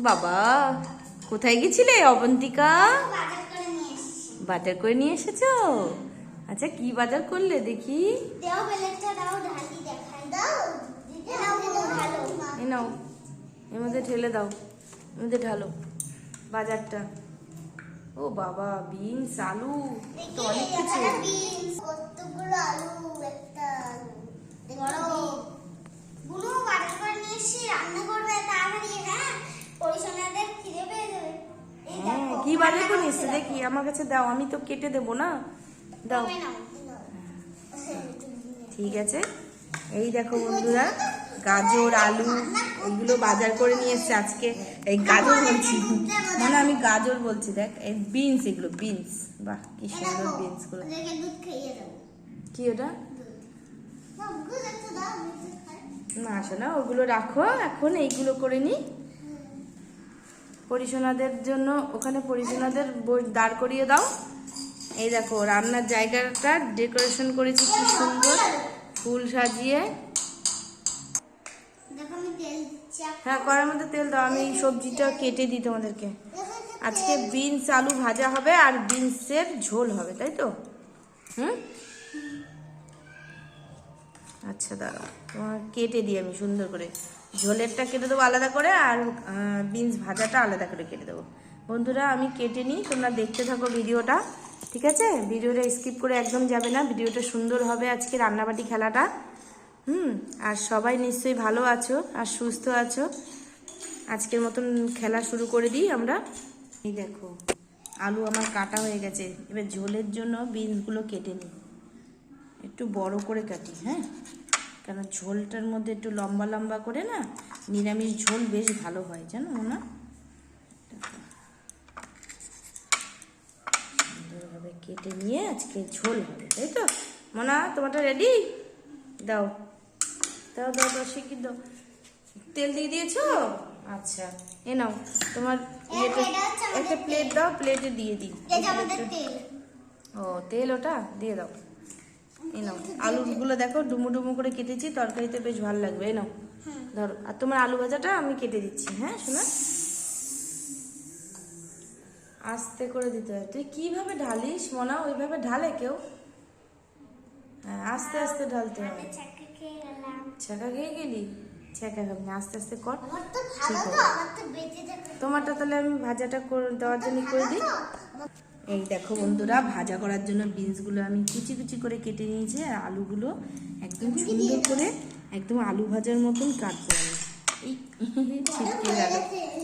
বাবা কোথায় গেছিলে অবন্তিকা? বাজার করে নিয়ে এসেছি? আচ্ছা কি বাজার করলে দেখি? নাও এর মধ্যে ঢেলে দাও এর মধ্যে ঢালো বাজারটা। ও বাবা বিনস আলু তো অনেক কিছু। আলু একটা বড়। বাজার করে নিয়ে এসেছি রান্না করবে তাড়াতাড়ি হ্যাঁ পরিশোনাদের খিদে পেয়ে যাবে এই হ্যাঁ কি রান্না এসছে করছে দেখি আমার কাছে দাও আমি তো কেটে দেবো না? দাও। ঠিক আছে। এই দেখো বন্ধুরা গাজর আলু এগুলো বাজার করে নিয়ে এসছে আজকে। এই গাজর বলছি। মানে আমি গাজর বলছি দেখ এই বিনস এগুলো বিনস। বাহ কি সুন্দর দেখো, বিনসগুলো। ওদেরকে দুধ খাইয়ে দাও। কি ওটা? না আসে না ওগুলো রাখো এখন এইগুলো করে নি। পরিশোনাদের জন্য ওখানে পরিশোনাদের বই- দাঁড় করিয়ে দাও। এই দেখো রান্নার জায়গাটা ডেকোরেশন করেছি খুব সুন্দর। ফুল সাজিয়ে। হ্যাঁ কড়ার মধ্যে তেল দাও আমি সবজিটা কেটে দিই তোমাদেরকে। আজকে বিনস আলু ভাজা হবে আর বিনসের ঝোল হবে তাই তো? হুম? আচ্ছা দাঁড়াও তোমার কেটে দিই আমি সুন্দর করে। ঝোলেরটা কেটে দেবো আলাদা করে আর বিনস ভাজাটা আলাদা করে কেটে দেবো। বন্ধুরা, আমি কেটে নিই, তোমরা দেখতে থাকো ভিডিওটা, ঠিক আছে? ভিডিওটা স্কিপ করে একদম যাবে না, ভিডিওটা সুন্দর হবে আজকে রান্নাবাটি খেলাটা। হুম, আর সবাই নিশ্চয়ই ভালো আছো আর সুস্থ আছো। আজকের মতন খেলা শুরু করে দিই আমরা। এই দেখো, আলু আমার কাটা হয়ে গেছে, এবার ঝোলের জন্য বিনসগুলো কেটে নিই। একটু বড় করে কাটি হ্যাঁ? কেন ঝোলটার মধ্যে একটু লম্বা লম্বা করে না নিরামিষ ঝোল বেশ ভালো হয় জানো না সুন্দরভাবে কেটে নিয়ে আজকে ঝোল হবে তাই তো? মনা তোমারটা রেডি দাও। দাও দাও দাও শিখিয়ে দাও। তেল দিয়ে দিয়েছ? আচ্ছা এ নাও তোমার একটা প্লেট দাও প্লেটে দিয়ে দিই। ও তেল ওটা? দিয়ে দাও। এই নাও আলুগুলো দেখো ডুমো ডুমো করে কেটেছি তরকারিতে বেশ ভালো লাগবে এই নাও। ধরো আর তোমার আলু ভাজাটা আমি কেটে দিচ্ছি হ্যাঁ শোনা আস্তে করে দিতে হয়। তুই কীভাবে ঢালিস মনা? ওইভাবে ঢালে কেউ? হ্যাঁ আস্তে আস্তে ঢালতে খেয়ে ছ্যাঁকা খেয়ে গেলি? ছ্যাঁকা খাবি না আস্তে আস্তে কর। বেঁচে যাবে তোমারটা তাহলে আমি ভাজাটা করে দেওয়ার জন্য করে দিই। এই দেখো বন্ধুরা ভাজা করার জন্য বিনসগুলো আমি কুচি কুচি করে কেটে নিয়েছি আর আলুগুলো একদম সুন্দর করে একদম আলু ভাজার মতন কাটবো আমি এই ছিটকে গেল।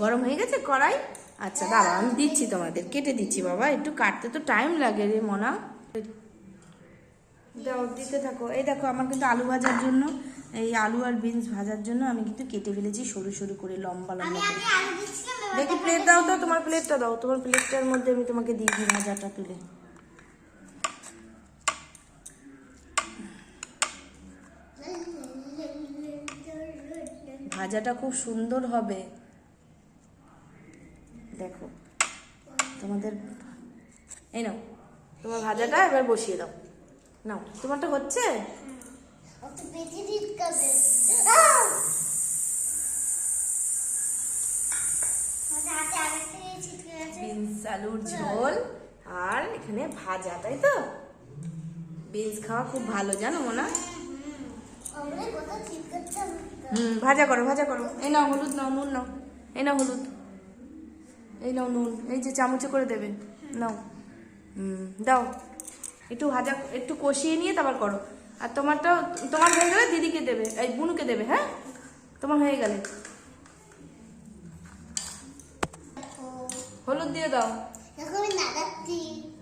গরম হয়ে গেছে কড়াই? আচ্ছা দাঁড়া আমি দিচ্ছি তোমাদের কেটে দিচ্ছি বাবা একটু কাটতে তো টাইম লাগে রে মনা। দাও দিতে থাকো। এই দেখো আমার কিন্তু আলু ভাজার জন্য এই আলু আর বিনস ভাজার জন্য আমি কিন্তু কেটে ফেলেছি সরু সরু করে লম্বা লম্বা করে। দেখি প্লেট দাও তো তোমার প্লেটটা দাও তোমার প্লেটটার মধ্যে আমি তোমাকে দিয়ে দিই ভাজাটা তুলে। ভাজাটা খুব সুন্দর হবে। দেখো তোমাদের এই নাও তোমার ভাজাটা এবার বসিয়ে দাও। নাও তোমারটা হচ্ছে? বিনস আলুর ঝোল আর এখানে ভাজা তাই তো? বিনস খাওয়া খুব ভালো জানো মোনা? হুম ভাজা করো ভাজা করো। এই নাও হলুদ নাও নুন নাও। এই নাও হলুদ। এই নাও নুন এই যে চামচে করে দেবে নাও। হুম দাও। একটু ভাজা একটু কষিয়ে নিয়ে তারপর করো। আর তোমারটাও তোমার হয়ে গেলে দিদিকে দেবে এই বুনুকে দেবে হ্যাঁ? তোমার হয়ে গেলে। হলুদ দিয়ে দাও।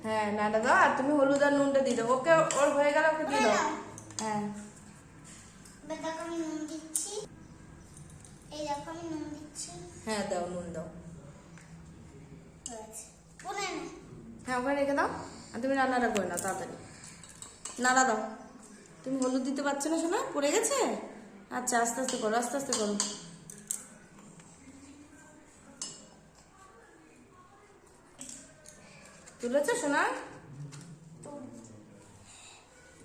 হ্যাঁ নাড়া দাও আর তুমি হলুদ আর নুনটা দিয়ে দাও। ওকে ওর হয়ে গেলে ওকে দিয়ে দাও। হ্যাঁ। হ্যাঁ দাও নুন দাও। হ্যাঁ ওখানে রেখে দাও। আর তুমি রান্নাটা করে নাও তাড়াতাড়ি। নাড়া দাও। তুমি হলুদ দিতে পারছ না শোনা পড়ে গেছে? আচ্ছা আস্তে আস্তে করো আস্তে আস্তে করো। তুলেছো শোনা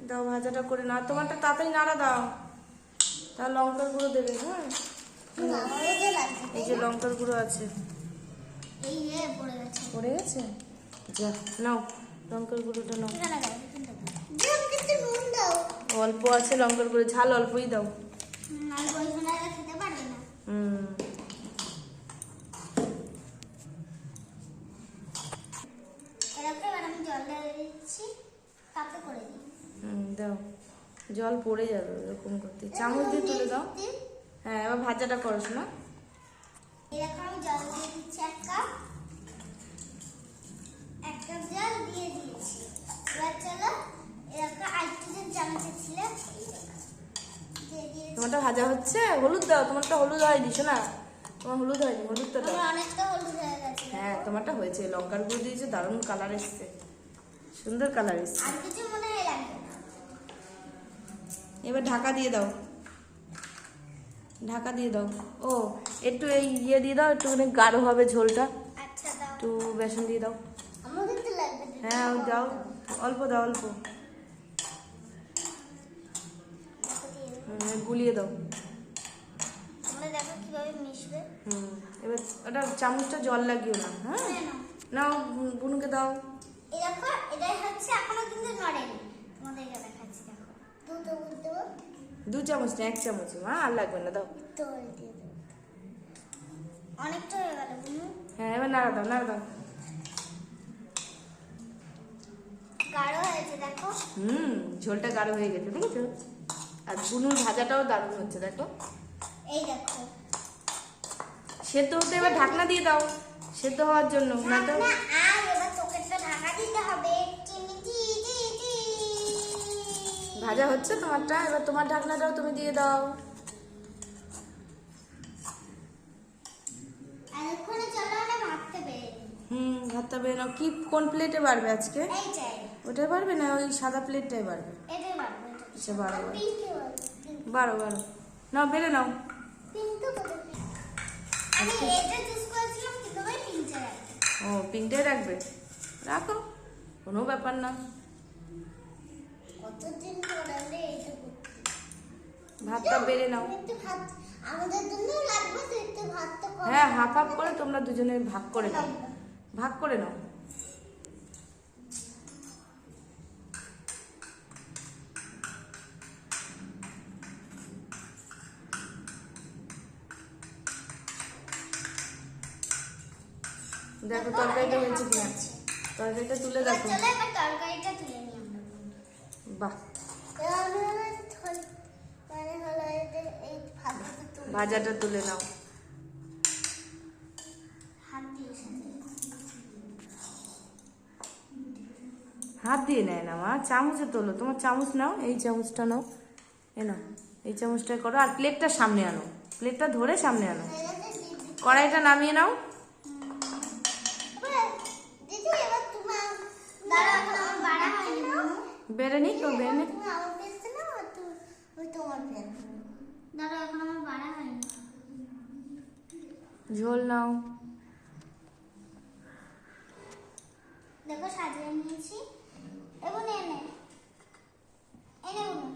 দাও ভাজাটা করে না তোমারটা তাড়াতাড়ি নাড়া দাও। তা লঙ্কার গুঁড়ো দেবে হ্যাঁ? এই যে লঙ্কার গুঁড়ো আছে। পড়ে গেছে। যা নাও লঙ্কার গুঁড়োটা নাও এখানে দাও জল কিন্তু নুন দাও অল্প আছে লঙ্কার গুঁড়ো ঝাল অল্পই দাও। দাও। জল পড়ে যাবে এরকম করতে। চামচ দিয়ে তুলে দাও। হ্যাঁ এবার ভাজাটা করস না এরকম জল দিয়ে দিচ্ছি এক কাপ। এক কাপ জল দিয়ে দিয়েছি এবার চলো তোমারটা ভাজা হচ্ছে? হলুদ দাও তোমারটা হলুদ হয় হয়নি শোনা তোমার হলুদ হয়নি হলুদটা দাও। অনেকটা হলুদ হয়ে গেছে। হ্যাঁ তোমারটা হয়েছে। লঙ্কার গুঁড়ো দিয়েছে দারুণ কালার এসছে। সুন্দর কালার এসছে। আর কিছু মনে হয় লাগবে এবার ঢাকা দিয়ে দাও। ঢাকা দিয়ে দাও। ও একটু এই ইয়ে দিয়ে দাও একটুখানি গাঢ় হবে ঝোলটা। আচ্ছা একটু বেসন দিয়ে দাও। না। হ্যাঁ দাও। অল্প দাও অল্প দেখো দিয়ে দাও। হুম, গুলিয়ে দাও। দেখো কীভাবে মিশবে। হুম এবার ওটা চামচটা জল লাগিও না হ্যাঁ? হ্যাঁ, নাও। বুনুকে দাও। এই দেখো এটাই হচ্ছে এখনও কিন্তু নড়েনি। তোমাদেরকে দেখাচ্ছি দেখো। দুটো বুঝতে দু চামচ না এক চামচ মা আর লাগবে না দাও। অনেকটা হয়ে গেল হ্যাঁ এবার নাড়া দাও নাড়া দাও। গাঢ় হয়েছে দেখো। হুম ঝোলটা গাঢ় হয়ে গেছে দেখেছ? আর বুনুর ভাজাটাও দারুণ হচ্ছে দেখো এই দেখো। সেদ্ধ হতে এবার ঢাকনা দিয়ে দাও সেদ্ধ হওয়ার জন্য না তো ভাজা হচ্ছে তোমারটা এবার তোমার ঢাকনাটাও তুমি দিয়ে দাও। হুম ভাতটা নাও। কি কোন প্লেটে বাড়বে আজকে? ওটাই বাড়বে না ওই সাদা প্লেটটাই বাড়বো? বারো বাড়ো নাও বেড়ে নাও। চাই ও পিঙ্কটাই রাখবে? রাখো কোনো ব্যাপার না। ভাতটা বেড়ে নাও। হ্যাঁ হাফ হাফ করে তোমরা দুজনে ভাগ করে নাও। ভাগ করে নাও। দেখো তরকারিটা হয়েছে কিনা তরকারিটা তুলে দেখো। তরকারিটা তুলে বাহ। ভাজাটা তুলে নাও। হাত দিয়ে নেয় না মা চামচে তোলো। তোমার চামচ নাও এই চামচটা নাও। এ নাও এই চামচটা করো। আর প্লেটটা সামনে আনো। প্লেটটা ধরে সামনে আনো। কড়াইটা নামিয়ে নাও এবার দিদি এবার তোমার দাঁড়া এখন আমার বাড়া হয়নি বুনু। তুমি আমার ওই তোমার এখন আমার বাড়া হয়নি। ঝোল নাও। দেখো সাজিয়ে নিয়েছি। এবং এনে এনে।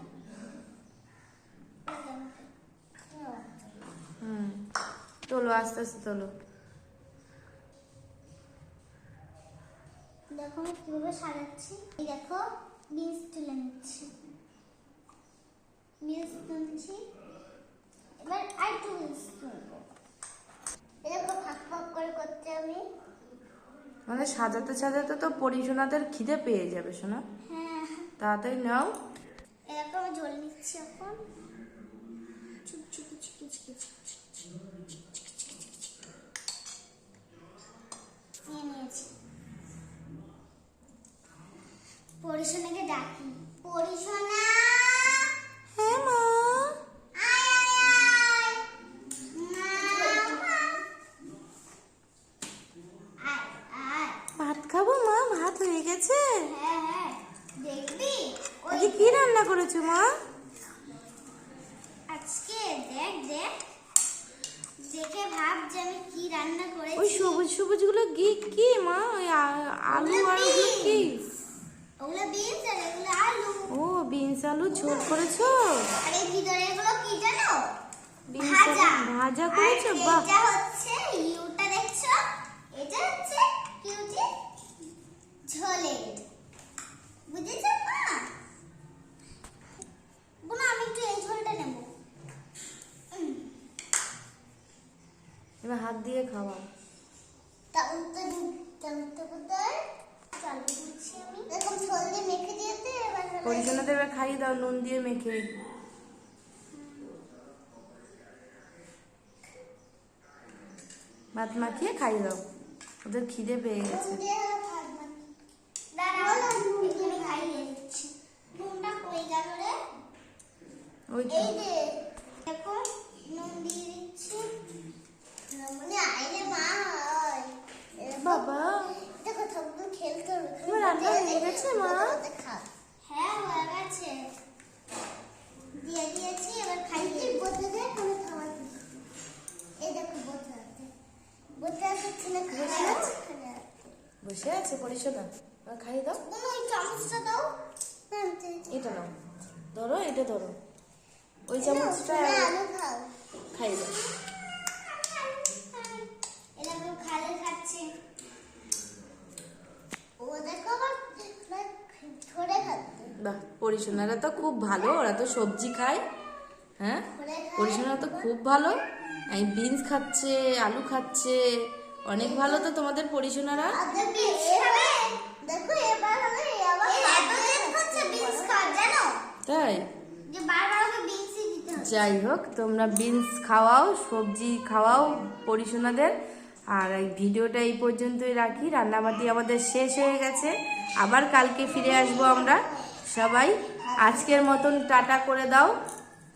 হুম তোলো আস্তে আস্তে তোলো। দেখো আমি কীভাবে সাজাচ্ছি। দেখো তুলে নিচ্ছি বিনস তুলছি এবার আর একটু তুলবো এই দেখো ফাঁক ফাঁক করে করতে আমি মানে সাজাতে সাজাতে তো পরিশোনাদের খিদে পেয়ে যাবে শোনা হ্যাঁ তাড়াতাড়ি নাও এরকম আমি নিচ্ছি এখন চুপ চুপ চুপ চুপ চুপ নিয়ে নিয়েছি পরিশোনাকে ডাকি। পরিশোনা হ্যাঁ মা। আয় আয় আয়। মা আয় আয়। ভাত খাব মা? ভাত হয়ে গেছে? হ্যাঁ হ্যাঁ। দেখবি? আজকে কি রান্না করেছ মা? আজকে দেখ দেখ। দেখে ভাব যে আমি কি রান্না ওই সবুজ সবুজগুলো কি কি মা? ওই আলু আর কি? ওগুলো বিনস আর এগুলো আলু। ও বিনস আলু ঝোল করেছ? আর এই ভিতরে এগুলো কি জানো? বিনসটা ভাজা। ভাজা আর করেছ? বাহ। এটা হচ্ছে ইউটা দেখছ? এটা হচ্ছে বুঝেছ মা? বোন আমি একটু এই ঝোলটা নেব। এবার হাত দিয়ে খাওয়া তা উত্তর তা উত্তর কোথায় চালু করছি আমি এরকম ঝোল দিয়ে মেখে দিয়েতে এবার হলো- পরিজনাদের এবার খাইয়ে দাও নুন দিয়ে মেখে। ভাত মাখিয়ে খাইয়ে দাও। ওদের খিদে পেয়ে গেছে। নুন দিয়ে হলো ভাত মাখি। দাঁড়াও, এখানে খাইয়ে দিচ্ছি। নুনটা কই গেল রে? ওই তো। এই যে, দেখো, নুন দিয়ে দিচ্ছি। রমণী, আয় রে মা, আয়। এরকম- বাবা দেখো, ঠাকুর খেলতে হবে। তোমার রান্না হয়ে গেছে, মা? ওতে খা। হ্যাঁ, হয়ে গেছে। দিয়ে দিয়েছি, এবার খাইয়ে বোতলে দে, কোনো খাবার নেই। এই দেখো, বোতল আছে। বোতল আছে, ছেলে খায় আছে, খায় আছে। বসে আছে পরিশোনা এবার খাইয়ে দাও। চামচটা দাও। এটা। নাও। ধরো এটা ধরো। ওই চামচটা না। খাইয়ে দাও। বাহ পরিশোনারা তো খুব ভালো। ওরা তো সবজি খায়। হ্যাঁ? ধরে খায়। পরিশোনা তো খুব ভালো। এই বিনস খাচ্ছে আলু খাচ্ছে। অনেক ভালো তো তোমাদের পরিশোনারা জানো? তাই? যে বারবার ওকে বিনসই দিতে হবে যাই হোক তোমরা বিনস খাওয়াও সবজি খাওয়াও পরিশোনাদের আর এই ভিডিওটা এই পর্যন্তই রাখি। রান্নাবাটি আমাদের শেষ হয়ে গেছে। আবার কালকে ফিরে আসব আমরা। সবাই আজকের মতন টাটা করে দাও।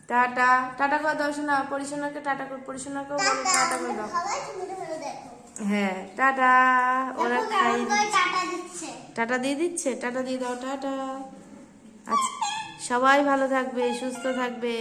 টাটা। টাটা করে দাও শোনা পরিশোনাকে টাটা করে পরিশোনাকেও টাটা করে দাও। হ্যাঁ টাটা ওরা খাই। টাটা দিয়ে দিচ্ছে? টাটা দিয়ে দাও টাটা। আচ্ছা সবাই ভালো থাকবে সুস্থ থাকবে।